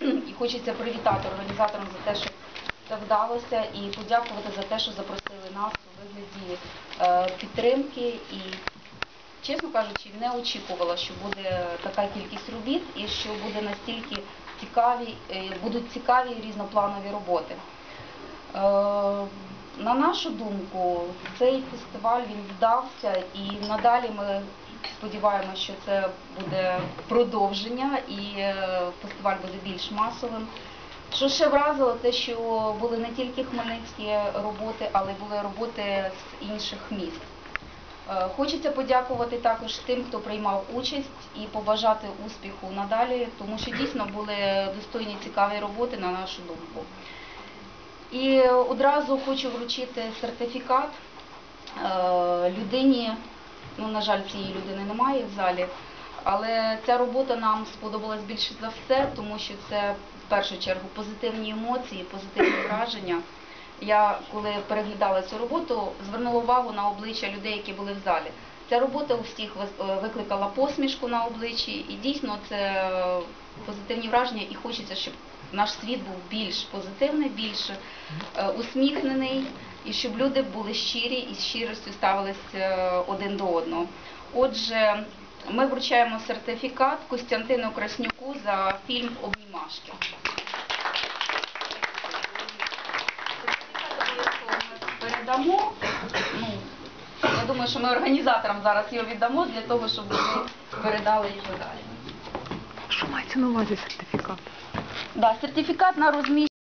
І хочеться привітати організаторам за те, що це вдалося, і подякувати за те, що запросили нас у вигляді е, підтримки. І, чесно кажучи, не очікувала, що буде така кількість робіт і що буде настільки цікаві, е, будуть цікаві різнопланові роботи. Е, На нашу думку, цей фестиваль він вдався і надалі ми сподіваємося, що це буде продовження і е, фестиваль буде більш масовим. Що ще вразило, те, що були не тільки хмельницькі роботи, але були роботи з інших міст. Е, Хочеться подякувати також тим, хто приймав участь, і побажати успіху надалі, тому що дійсно були достойні цікаві роботи на нашу думку. І одразу хочу вручити сертифікат е, людині. Ну, на жаль, цієї людини немає в залі, але ця робота нам сподобалась більше за все, тому що це в першу чергу позитивні емоції, позитивні враження. Я коли переглядала цю роботу, звернула увагу на обличчя людей, які були в залі. Ця робота у всіх е, викликала посмішку на обличчі, і дійсно це позитивні враження, і хочеться, щоб наш світ був більш позитивний, більш е, усміхнений, і щоб люди були щирі і з щирістю ставились е, один до одного. Отже, ми вручаємо сертифікат Костянтину Краснюку за фільм Обнімашки. передамо. Ну, я думаю, що ми організаторам зараз його віддамо для того, щоб вони передали його далі. Що мається на увазі сертифікат? Да, сертифікат на розміщення.